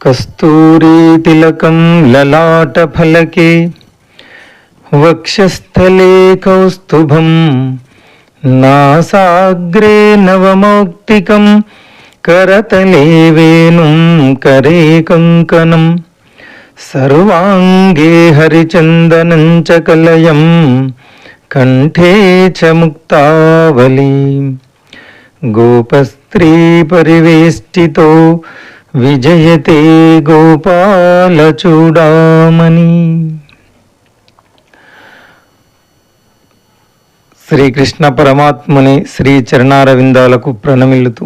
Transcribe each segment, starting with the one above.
कस्तूरीतिलकं ललाटफलके वक्षस्थले कौस्तुभं नासाग्रे नवमौक्तिकं करतले वेणुं करे कङ्कणं सर्वाङ्गे हरिचन्दनं च कलयं कण्ठे च मुक्तावली गोपस्त्रीपरिवेष्टितो విజయతే గోపాల గోపాలచూడామణి శ్రీకృష్ణ పరమాత్ముని శ్రీ చరణారవిందాలకు ప్రణమిల్లుతూ.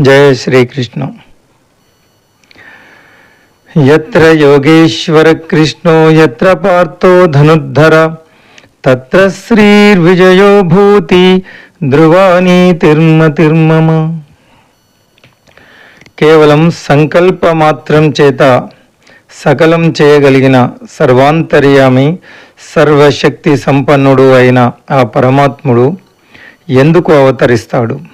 జయ శ్రీకృష్ణ. ఎత్ర యోగేశ్వర కృష్ణో ఎత్ర పార్థో ధనుద్ధర తత్ర శ్రీర్విజయో భూతి ధ్రువాణి తిర్మ తిర్మమ. కేవలం సంకల్ప మాత్రం చేత సకలం చేయగలిగిన సర్వాంతర్యామి సర్వశక్తి సంపన్నుడు అయిన ఆ పరమాత్ముడు ఎందుకు అవతరిస్తాడు?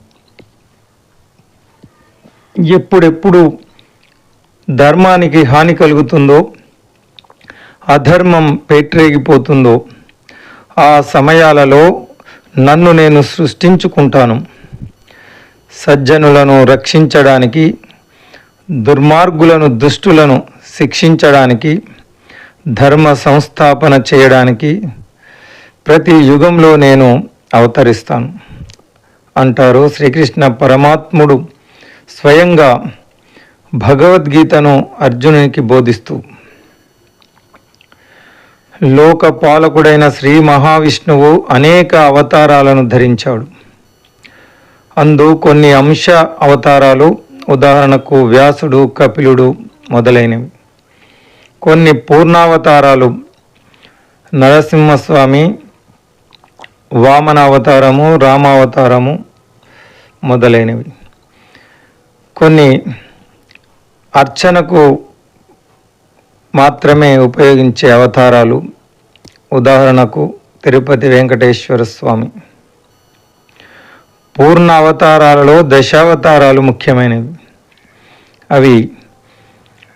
ఎప్పుడెప్పుడు ధర్మానికి హాని కలుగుతుందో అధర్మం పేట్రేగిపోతుందో ఆ సమయాలలో నన్ను నేను సృష్టించుకుంటాను. సజ్జనులను రక్షించడానికి దుర్మార్గులను దుష్టులను శిక్షించడానికి ధర్మ సంస్థాపన చేయడానికి ప్రతి యుగంలో నేను అవతరిస్తాను. అంటారు శ్రీకృష్ణ పరమాత్ముడు. స్వయంగా భగవద్గీతను అర్జునునికి బోధిస్తూ లోక పాలకుడైన శ్రీ మహావిష్ణువు అనేక అవతారాలను ధరించాడు. అందు కొన్ని అంశ అవతారాలు ఉదాహరణకు వ్యాసుడు కపిలుడు మొదలైనవి. కొన్ని పూర్ణావతారాలు నరసింహస్వామి వామన అవతారము రామావతారము మొదలైనవి. కొన్ని అర్చనకు మాత్రమే ఉపయోగించే అవతారాలు. ఉదాహరణకు తిరుపతి వెంకటేశ్వర స్వామి. పూర్ణ అవతారాలలో దశావతారాలు ముఖ్యమైనవి. అవి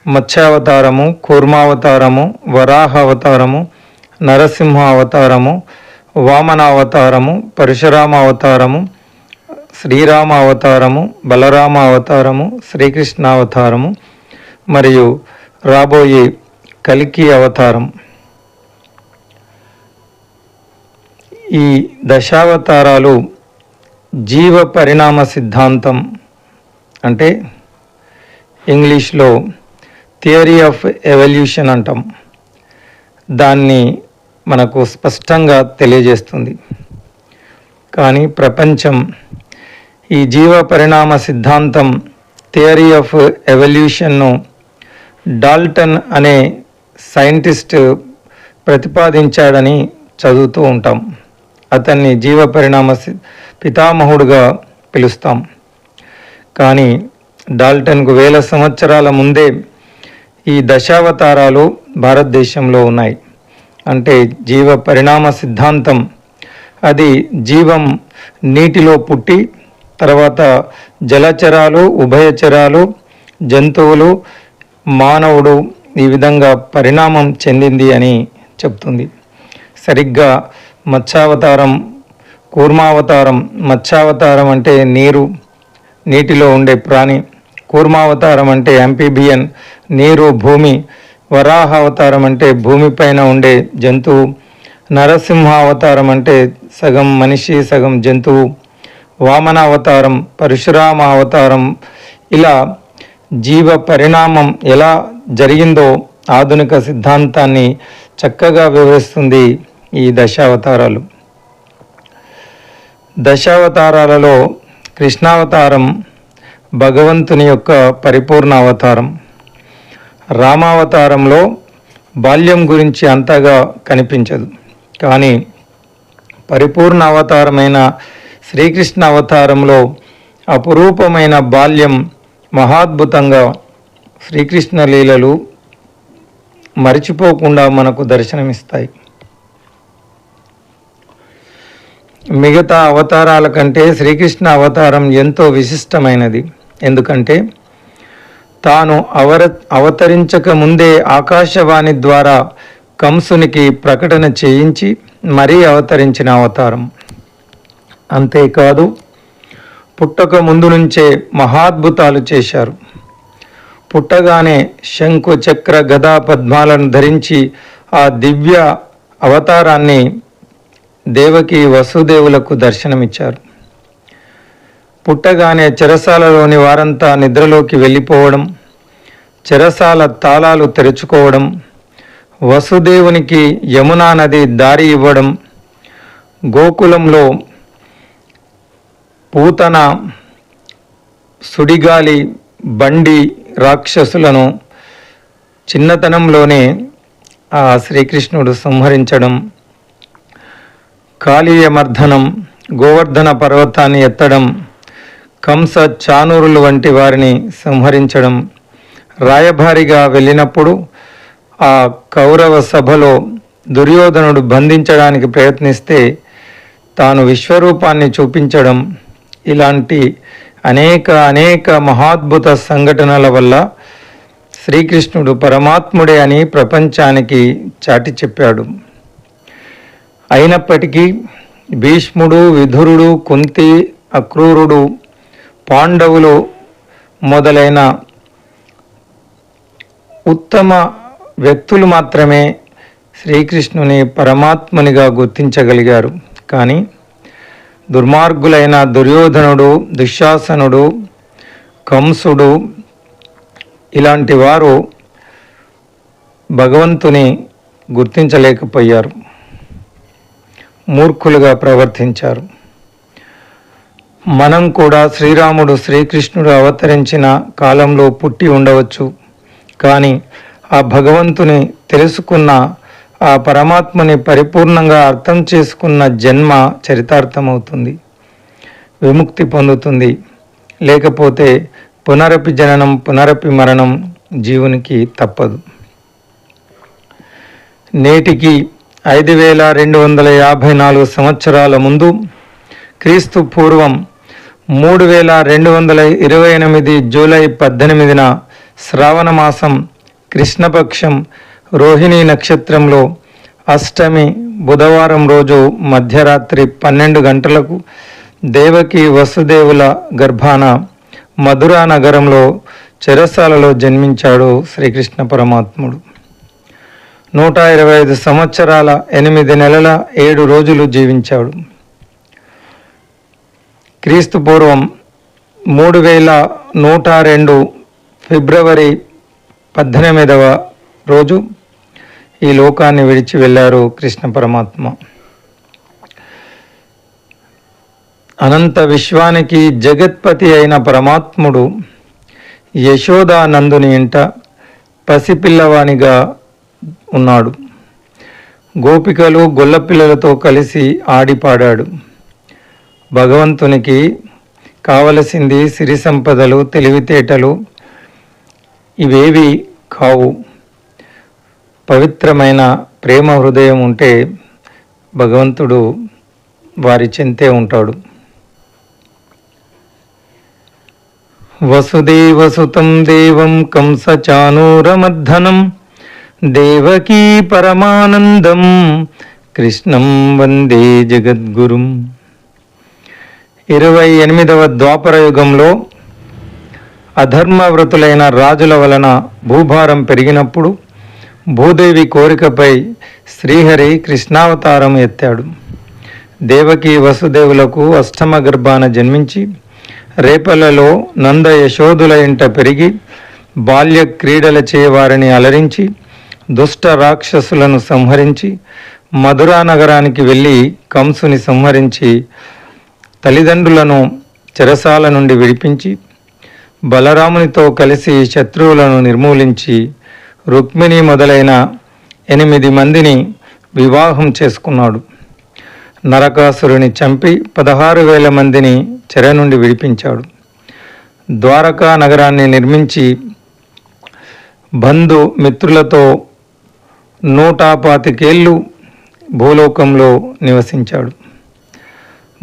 మత్స్యావతారము కూర్మావతారము వరాహ అవతారము నరసింహ అవతారము వామన అవతారము పరశురామ అవతారము శ్రీరామ అవతారము బలరామ అవతారము శ్రీకృష్ణ అవతారము మరియు రాబోయే కలికి అవతారం. ఈ దశావతారాలు జీవ పరిణామ సిద్ధాంతం అంటే ఇంగ్లీష్లో థియరీ ఆఫ్ ఎవల్యూషన్ అంటాం. దాన్ని మనకు స్పష్టంగా తెలియజేస్తుంది. కానీ ప్రపంచం ఈ జీవ పరిణామ సిద్ధాంతం థియరీ ఆఫ్ ఎవల్యూషన్ను డాల్టన్ అనే సైంటిస్ట్ ప్రతిపాదించాడని చదువుతూ ఉంటాం. అతన్ని జీవ పరిణామ పితామహుడుగా పిలుస్తాం. కానీ డాల్టన్కు వేల సంవత్సరాల ముందే ఈ దశావతారాలు భారతదేశంలో ఉన్నాయి. అంటే జీవ పరిణామ సిద్ధాంతం అది జీవం నీటిలో పుట్టి తర్వాత జలచరాలు ఉభయచరాలు జంతువులు మానవుడు ఈ విధంగా పరిణామం చెందింది అని చెప్తుంది. సరిగ్గా మత్స్యావతారం కూర్మావతారం మత్స్యావతారం అంటే నీరు నీటిలో ఉండే ప్రాణి కూర్మావతారం అంటే ఎంపీబియన్ నీరు భూమి వరాహ అవతారం అంటే భూమిపైన ఉండే జంతువు నరసింహ అవతారం అంటే సగం మనిషి సగం జంతువు వామన అవతారం పరశురామ అవతారం ఇలా జీవ పరిణామం ఎలా జరిగిందో ఆధునిక సిద్ధాంతాన్ని చక్కగా వివరిస్తుంది ఈ దశావతారాలు. దశావతారాలలో కృష్ణావతారం భగవంతుని యొక్క పరిపూర్ణ అవతారం. రామావతారంలో బాల్యం గురించి అంతగా కనిపించదు. కానీ పరిపూర్ణ అవతారమైన శ్రీకృష్ణ అవతారంలో అపురూపమైన బాల్యం మహాద్భుతంగా శ్రీకృష్ణ లీలలు మరిచిపోకుండా మనకు దర్శనమిస్తాయి. మిగతా అవతారాల కంటే శ్రీకృష్ణ అవతారం ఎంతో విశిష్టమైనది. ఎందుకంటే తాను అవర అవతరించక ముందే ఆకాశవాణి ద్వారా కంసునికి ప్రకటన చేయించి మరీ అవతరించిన అవతారం. అంతేకాదు పుట్టక ముందు నుంచే మహాద్భుతాలు చేశారు. పుట్టగానే శంకు చక్ర గదా పద్మాలను ధరించి ఆ దివ్య అవతారాన్ని దేవకి వసుదేవులకు దర్శనమిచ్చారు. పుట్టగానే చెరసాలలోని వారంతా నిద్రలోకి వెళ్ళిపోవడం చెరసాల తాళాలు తెరుచుకోవడం వసుదేవునికి యమునా నది దారి ఇవ్వడం గోకులంలో పూతన సుడిగాలి బండి రాక్షసులను చిన్నతనంలోనే ఆ శ్రీకృష్ణుడు సంహరించడం కాళీయమర్ధనం గోవర్ధన పర్వతాన్ని ఎత్తడం కంస చానూరులు వంటి వారిని సంహరించడం. రాయభారిగా వెళ్ళినప్పుడు ఆ కౌరవ సభలో దుర్యోధనుడు బంధించడానికి ప్రయత్నిస్తే తాను విశ్వరూపాన్ని చూపించడం ఇలాంటి అనేక అనేక మహాద్భుత సంఘటనల వల్ల శ్రీకృష్ణుడు పరమాత్ముడే అని ప్రపంచానికి చాటి చెప్పాడు. అయినప్పటికీ భీష్ముడు విధురుడు కుంతి అక్రూరుడు పాండవులు మొదలైన ఉత్తమ వ్యక్తులు మాత్రమే శ్రీకృష్ణుని పరమాత్మునిగా గుర్తించగలిగారు. కానీ దుర్మార్గులైన దుర్యోధనుడు దుశ్శాసనుడు కంసుడు ఇలాంటి వారు భగవంతుని గుర్తించలేకపోయారు. మూర్ఖులుగా ప్రవర్తించారు. మనం కూడా శ్రీరాముడు శ్రీకృష్ణుడు అవతరించిన కాలంలో పుట్టి ఉండవచ్చు. కానీ ఆ భగవంతుని తెలుసుకున్న ఆ పరమాత్మని పరిపూర్ణంగా అర్థం చేసుకున్న జన్మ చరితార్థమవుతుంది విముక్తి పొందుతుంది. లేకపోతే పునరపి జననం పునరపి మరణం జీవునికి తప్పదు. నేటికి ఐదు వేల రెండు వందల యాభై నాలుగు సంవత్సరాల ముందు క్రీస్తు పూర్వం మూడు వేల రెండు వందల ఇరవై ఎనిమిది జూలై పద్దెనిమిదిన శ్రావణ మాసం కృష్ణపక్షం రోహిణి నక్షత్రంలో అష్టమి బుధవారం రోజు మధ్యరాత్రి పన్నెండు గంటలకు దేవకి వసుదేవుల గర్భాన మధురా నగరంలో చెరసాలలో జన్మించాడు శ్రీకృష్ణ పరమాత్ముడు. నూట ఇరవై ఐదు సంవత్సరాల ఎనిమిది నెలల ఏడు రోజులు జీవించాడు. క్రీస్తు పూర్వం మూడు వేల నూట రెండు ఫిబ్రవరి పద్దెనిమిదవ రోజు ఈ లోకాన్ని విడిచి వెళ్ళారు కృష్ణ పరమాత్మ. అనంత విశ్వానికి జగత్పతి అయిన పరమాత్ముడు యశోదానందుని ఇంట పసిపిల్లవానిగా ఉన్నాడు. గోపికలు గొల్లపిల్లలతో కలిసి ఆడిపాడాడు. భగవంతునికి కావలసింది సిరి సంపదలు తెలివితేటలు ఇవేవి కావు. పవిత్రమైన ప్రేమ హృదయం ఉంటే భగవంతుడు వారి చెంతే ఉంటాడు. వసుదేవసుతం దేవం కంసచానూరమర్ధనం దేవకీ పరమానందం కృష్ణం వందే జగద్గురుం. ఇరవై ఎనిమిదవ ద్వాపర యుగంలో అధర్మవ్రతులైన రాజుల వలన భూభారం పెరిగినప్పుడు భూదేవి కోరికపై శ్రీహరి కృష్ణావతారం ఎత్తాడు. దేవకి వసుదేవులకు అష్టమ గర్భాన జన్మించి రేపలలో నంద యశోదుల ఇంట పెరిగి బాల్య క్రీడల చేయవారిని అలరించి దుష్ట రాక్షసులను సంహరించి మధురా నగరానికి వెళ్ళి కంసుని సంహరించి తల్లిదండ్రులను చెరసాల నుండి విడిపించి బలరామునితో కలిసి శత్రువులను నిర్మూలించి రుక్మిణి మొదలైన ఎనిమిది మందిని వివాహం చేసుకున్నాడు. నరకాసురుని చంపి పదహారు వేల మందిని చెర నుండి విడిపించాడు. ద్వారకా నగరాన్ని నిర్మించి బంధు మిత్రులతో నూట పాతికేళ్ళు భూలోకంలో నివసించాడు.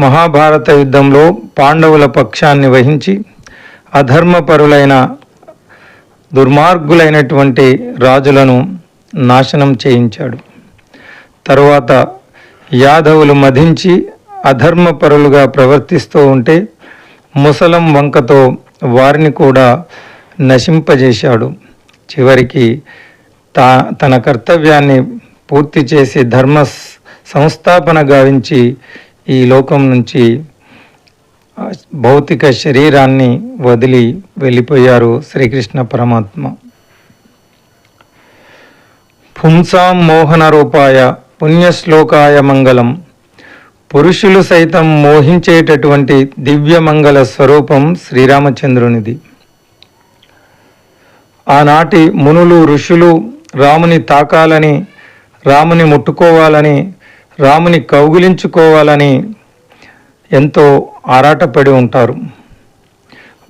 మహాభారత యుద్ధంలో పాండవుల పక్షాన్ని వహించి అధర్మపరులైన దుర్మార్గులైనటువంటి రాజులను నాశనం చేయించాడు. తరువాత యాదవులు మధించి అధర్మపరులుగా ప్రవర్తిస్తూ ఉంటే ముసలం వంకతో వారిని కూడా నశింపజేశాడు. చివరికి తా తన కర్తవ్యాన్ని పూర్తి చేసి ధర్మ సంస్థాపన గావించి ఈ లోకం నుంచి భౌతిక శరీరాన్ని వదిలి వెళ్ళిపోయారు శ్రీకృష్ణ పరమాత్మ. పుంసాం మోహన రూపాయ పుణ్యశ్లోకాయ మంగళం. పురుషులు సైతం మోహించేటటువంటి దివ్య మంగళ స్వరూపం శ్రీరామచంద్రునిది. ఆనాటి మునులు ఋషులు రాముని తాకాలని రాముని ముట్టుకోవాలని రాముని కౌగులించుకోవాలని ఎంతో ఆరాటపడి ఉంటారు.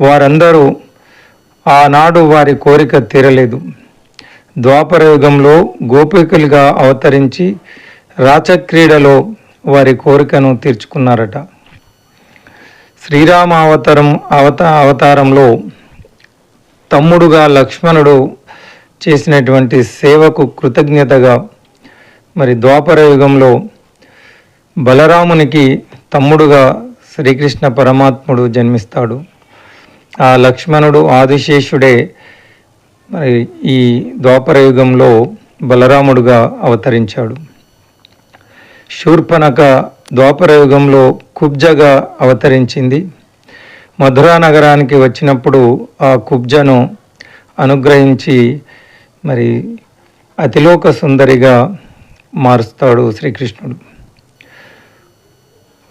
వారందరూ ఆనాడు వారి కోరిక తీరలేదు. ద్వాపరయుగంలో గోపికలుగా అవతరించి రాచక్రీడలో వారి కోరికను తీర్చుకున్నారట. శ్రీరామ అవతారం అవత అవతారంలో తమ్ముడుగా లక్ష్మణుడు చేసినటువంటి సేవకు కృతజ్ఞతగా మరి ద్వాపర యుగంలో బలరామునికి తమ్ముడుగా శ్రీకృష్ణ పరమాత్ముడు జన్మిస్తాడు. ఆ లక్ష్మణుడు ఆదిశేషుడే మరి ఈ ద్వాపరయుగంలో బలరాముడుగా అవతరించాడు. శూర్పణక ద్వాపరయుగంలో కుబ్జగా అవతరించింది. మధురా నగరానికి వచ్చినప్పుడు ఆ కుబ్జను అనుగ్రహించి మరి అతిలోక సుందరిగా మారుస్తాడు శ్రీకృష్ణుడు.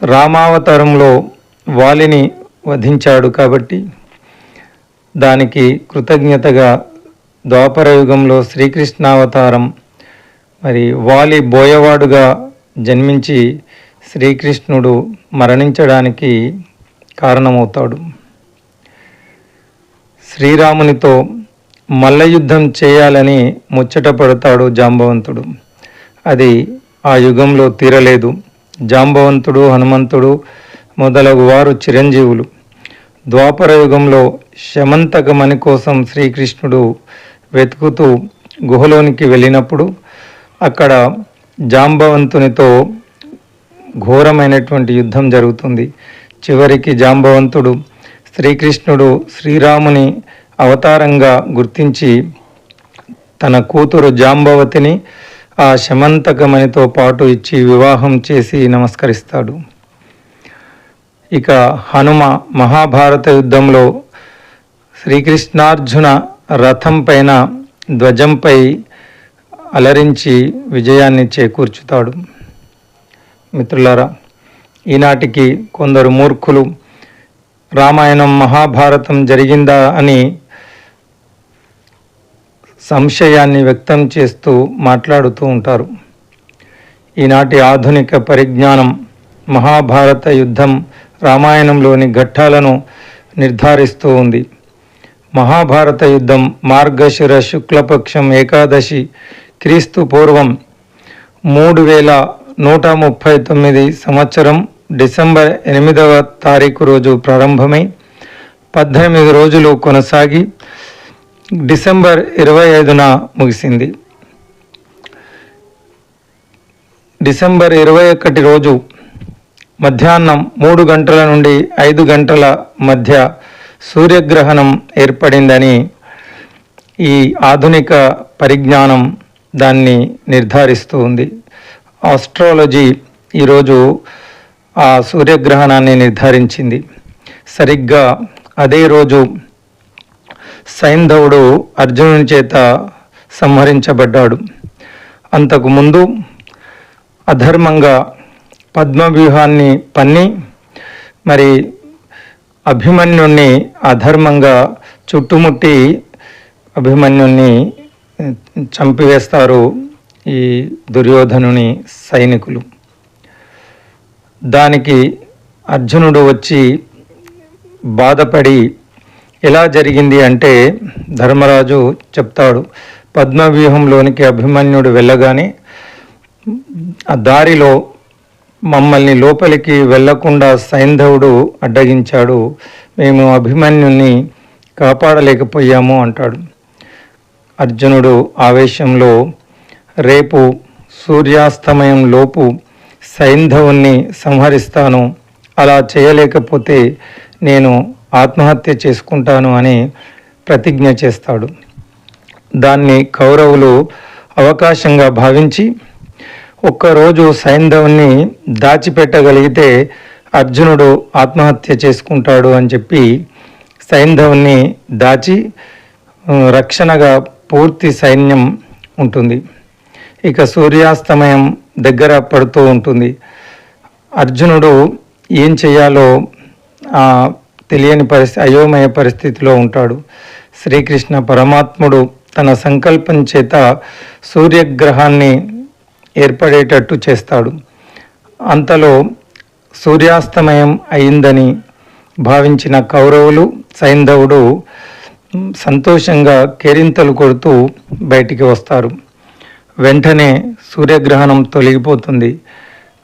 రామావతారంలో వాలిని వధించాడు కాబట్టి దానికి కృతజ్ఞతగా ద్వాపర యుగంలో శ్రీకృష్ణావతారం మరి వాలి బోయవాడుగా జన్మించి శ్రీకృష్ణుడు మరణించడానికి కారణమవుతాడు. శ్రీరామునితో మల్లయుద్ధం చేయాలని ముచ్చట పడతాడు జాంబవంతుడు. అది ఆ యుగంలో తీరలేదు. జాంబవంతుడు హనుమంతుడు మొదలగు వారు చిరంజీవులు. ద్వాపర యుగంలో శమంతకమణి కోసం శ్రీకృష్ణుడు వెతుకుతూ గుహలోనికి వెళ్ళినప్పుడు అక్కడ జాంబవంతునితో ఘోరమైనటువంటి యుద్ధం జరుగుతుంది. చివరికి జాంబవంతుడు శ్రీకృష్ణుడు శ్రీరాముని అవతారంగా గుర్తించి తన కూతురు జాంబవతిని ఆ శమంతకమణితో పాటు ఇచ్చి వివాహం చేసి నమస్కరిస్తాడు. ఇక హనుమ మహాభారత యుద్ధంలో శ్రీకృష్ణార్జున రథం పైన ధ్వజంపై అలరించి విజయాన్ని చేకూర్చుతాడు. మిత్రులారా ఈనాటికి కొందరు మూర్ఖులు రామాయణం మహాభారతం జరిగిందా అని సంశయాన్ని వ్యక్తం చేస్తూ మాట్లాడుతూ ఉంటారు. ఈనాటి ఆధునిక పరిజ్ఞానం మహాభారత యుద్ధం రామాయణంలోని ఘట్టాలను నిర్ధారిస్తూ ఉంది. మహాభారత యుద్ధం మార్గశిర శుక్లపక్షం ఏకాదశి క్రీస్తు పూర్వం మూడు వేల నూట ముప్పై తొమ్మిది సంవత్సరం డిసెంబర్ ఎనిమిదవ తారీఖు రోజు ప్రారంభమై పద్దెనిమిది రోజులు కొనసాగి డిసెంబర్ ఇరవై ఐదున ముగిసింది. డిసెంబర్ ఇరవై ఒకటి రోజు మధ్యాహ్నం మూడు గంటల నుండి ఐదు గంటల మధ్య సూర్యగ్రహణం ఏర్పడిందని ఈ ఆధునిక పరిజ్ఞానం దాన్ని నిర్ధారిస్తూ ఉంది. ఆస్ట్రాలజీ ఈరోజు ఆ సూర్యగ్రహణాన్ని నిర్ధారించింది. సరిగ్గా అదే రోజు సైంధవుడు అర్జునుని చేత సంహరించబడ్డాడు. అంతకు ముందు అధర్మంగా పద్మవ్యూహాన్ని పన్ని మరి అభిమన్యుణ్ణి అధర్మంగా చుట్టుముట్టి అభిమన్యుణ్ణి చంపివేస్తారు ఈ దుర్యోధనుని సైనికులు. దానికి అర్జునుడు వచ్చి బాధపడి ఎలా జరిగింది అంటే ధర్మరాజు చెప్తాడు పద్మవ్యూహంలోనికి అభిమన్యుడు వెళ్ళగానే ఆ దారిలో మమ్మల్ని లోపలికి వెళ్ళకుండా సైంధవుడు అడ్డగించాడు మేము అభిమన్యుని కాపాడలేకపోయాము అంటాడు. అర్జునుడు ఆవేశంలో రేపు సూర్యాస్తమయం లోపు సైంధవుణ్ణి సంహరిస్తాను అలా చేయలేకపోతే నేను ఆత్మహత్య చేసుకుంటాను అని ప్రతిజ్ఞ చేస్తాడు. దాన్ని కౌరవులు అవకాశంగా భావించి ఒక్కరోజు సైంధవుని దాచిపెట్టగలిగితే అర్జునుడు ఆత్మహత్య చేసుకుంటాడు అని చెప్పి సైంధవుని దాచి రక్షణగా పూర్తి సైన్యం ఉంటుంది. ఇక సూర్యాస్తమయం దగ్గర పడుతూ ఉంటుంది. అర్జునుడు ఏం చేయాలో ఆ, తెలియని పరిస్థితి అయోమయ పరిస్థితిలో ఉంటాడు. శ్రీకృష్ణ పరమాత్ముడు తన సంకల్పం చేత సూర్యగ్రహాన్ని ఏర్పడేటట్టు చేస్తాడు. అంతలో సూర్యాస్తమయం అయిందని భావించిన కౌరవులు సైంధవుడు సంతోషంగా కేరింతలు కొడుతూ బయటికి వస్తారు. వెంటనే సూర్యగ్రహణం తొలగిపోతుంది.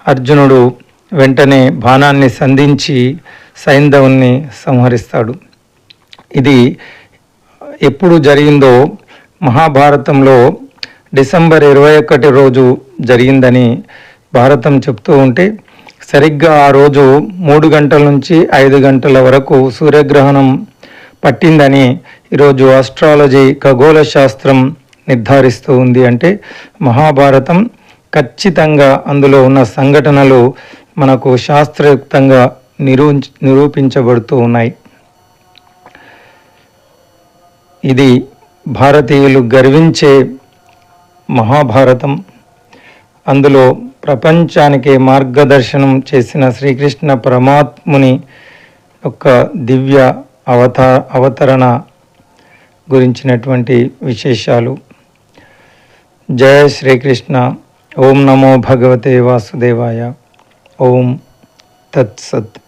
అర్జునుడు వెంటనే బాణాన్ని సంధించి సైంధవుని సంహరిస్తాడు. ఇది ఎప్పుడు జరిగిందో మహాభారతంలో డిసెంబర్ ఇరవై ఒకటి రోజు జరిగిందని భారతం చెప్తూ ఉంటే సరిగ్గా ఆ రోజు మూడు గంటల నుంచి ఐదు గంటల వరకు సూర్యగ్రహణం పట్టిందని ఈరోజు ఆస్ట్రాలజీ ఖగోళ శాస్త్రం నిర్ధారిస్తూ ఉంది అంటే మహాభారతం ఖచ్చితంగా అందులో ఉన్న సంఘటనలు మనకు శాస్త్రయుక్తంగా నిరూ నిరూపించబడుతూ ఉన్నాయి. ఇది భారతీయులు గర్వించే మహాభారతం. అందులో ప్రపంచానికి మార్గదర్శనం చేసిన శ్రీకృష్ణ పరమాత్ముని యొక్క దివ్య అవతా అవతరణ గురించినటువంటి విశేషాలు. జయ శ్రీకృష్ణ. ఓం నమో భగవతే వాసుదేవాయ. ఓం తత్సత్.